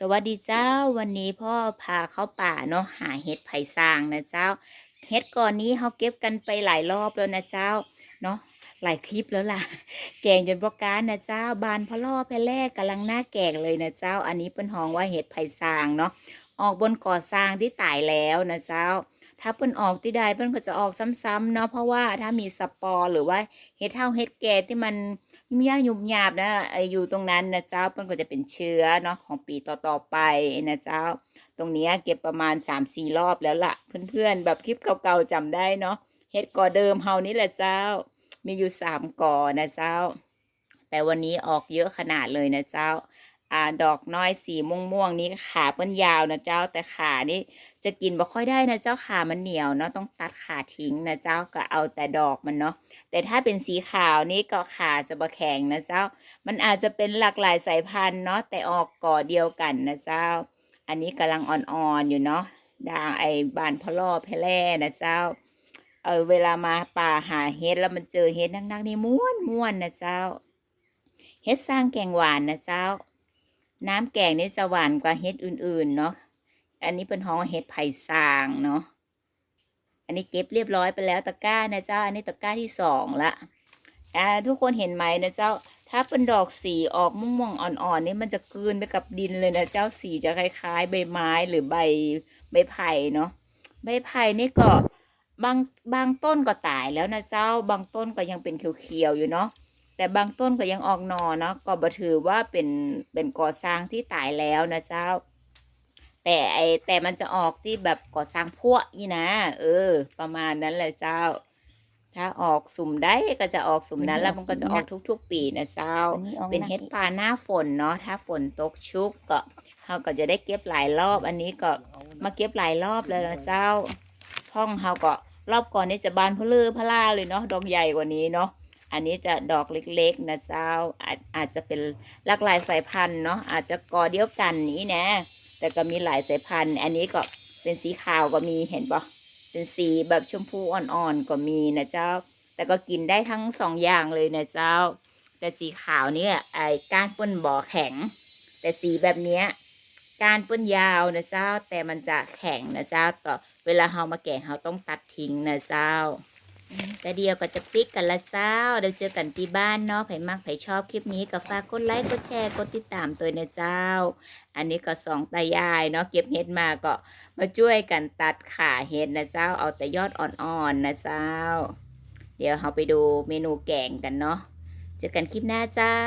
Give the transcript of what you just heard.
สวัสดีเจ้าวันนี้พ่อพาเข้าป่าเนาะหาเห็ดไผ่ซางนะเจ้า เห็ดก่อนนี้เขาเก็บกันไปหลายรอบแล้วนะเจ้าเนาะหลายคลิปแล้วล่ะ แกงจนประการนะเจ้า บานพะล่อแพแรกกำลังหน้าแกงเลยนะเจ้า อันนี้เป็นห้องว่าเห็ดไผ่ซางเนาะออกบนก่อสร้างที่ตายแล้วนะเจ้า ถ้าเปิ้นออกที่ใดเปิ้นก็จะออกซ้ำๆเนาะเพราะว่าถ้ามีสปอร์หรือว่าเห็ดเท่าเห็ดแก่ที่มัน ยุ่งยากยุ่งยาบนะไอยู่ตรงนั้นนะเจ้ามันก็จะเป็นเชื้อเนาะของปีต่อๆไปนะเจ้า ตรงนี้เก็บประมาณ3-4รอบแล้วล่ะ เพื่อนๆ แบบคลิปเก่าๆจำได้เนาะเฮ็ดก่อเดิมเฮานี่แหละเจ้า มีอยู่สามก่อนะเจ้า แต่วันนี้ออกเยอะขนาดเลยนะเจ้า อ่าดอกน้อยสีม่วงๆนี้ขาเปิ้นยาวนะเจ้าแต่ขานี่จะกินบ่ค่อยได้นะเจ้าขามันเหนียวเนาะต้องตัดขาทิ้งนะเจ้าก็เอาแต่ดอกมันเนาะแต่ถ้าเป็นสีขาวนี่ก็ขาจะบ่แข็งนะเจ้า มันอาจจะเป็นหลากหลายสายพันธุ์เนาะแต่ออกก่อเดียวกันนะเจ้า อันนี้กำลังอ่อนๆอยู่เนาะด่างไอ้บานพะล่อแพะแล่นะเจ้าเออเวลามาป่าหาเฮ็ดแล้วมันเจอเฮ็ดนักๆนี่ม่วนม่วนนะเจ้าเฮ็ดสร้างแกงหวานนะเจ้า น้ำแกงนี่จะหวานกว่าเฮ็ดอื่นๆเนาะ อันนี้เป็นห้องเฮ็ดไผ่สางเนาะ อันนี้เก็บเรียบร้อยไปแล้วตะกร้านะเจ้า อันนี้ตะกร้าที่สองละ อ่าทุกคนเห็นไหมนะเจ้า ถ้าเป็นดอกสีออกม่วงๆอ่อนๆนี่มันจะกลืนไปกับดินเลยนะเจ้าสีจะคล้าย ๆ ใบไม้หรือใบใบไผ่เนาะ ใบไผ่นี่ก็บางบางต้นก็ตายแล้วนะเจ้า บางต้นก็ยังเป็นเขียวๆอยู่เนาะ แต่บางต้นก็ยังออกหนอเนาะก็บ่ถือว่าเป็นเป็นก่อสร้างที่ตายแล้วนะเจ้า แต่ไอแต่มันจะออกที่แบบก่อสร้างพวกนี่นะ เออ ประมาณนั้นแหละเจ้า ถ้าออกสุ่มได้ก็จะออกสุ่มนั้น แล้วมันก็จะออกทุก ๆ ปีนะเจ้า เป็นเห็ดป่าหน้าฝนเนาะถ้าฝนตกชุกก็เขาก็จะได้เก็บหลายรอบ อันนี้ก็มาเก็บหลายรอบแล้วนะเจ้าห้องเขาก็รอบก่อนนี่จะบานพะลือพะล่าเลยเนาะดอกใหญ่กว่านี้เนาะ อันนี้จะดอกเล็กๆนะเจ้าอาจอาจจะเป็นหลากหลายสายพันธุ์เนาะอาจจะกอเดียวกันนี้นะ แต่ก็มีหลายสายพันธุ์ อันนี้ก็เป็นสีขาวก็มีเห็นปะเป็นสีแบบชมพูอ่อนๆก็มีนะเจ้า แต่ก็กินได้ทั้งสองอย่างเลยนะเจ้า แต่สีขาวเนี่ยไอ้ก้านปิ้นบ่อแข็ง แต่สีแบบเนี้ยก้านปิ้นยาวนะเจ้า แต่มันจะแข็งนะเจ้าต่อเวลาเฮามาแกงเฮาต้องตัดทิ้งนะเจ้า แต่เดียวก็จะปิกกันละเจ้า เดี๋ยวเจอกันที่บ้านเนาะไผมักไผชอบคลิปนี้ก็ฝากกดไลค์กดแชร์กดติดตามตัวนะเจ้า อันนี้ก็สองตายายเนาะเก็บเห็ดมาก็มาช่วยกันตัดขาเห็ดนะเจ้า เอาแต่ยอดอ่อนๆนะเจ้า เดี๋ยวเราไปดูเมนูแกงกันเนาะเจอกันคลิปหน้าเจ้า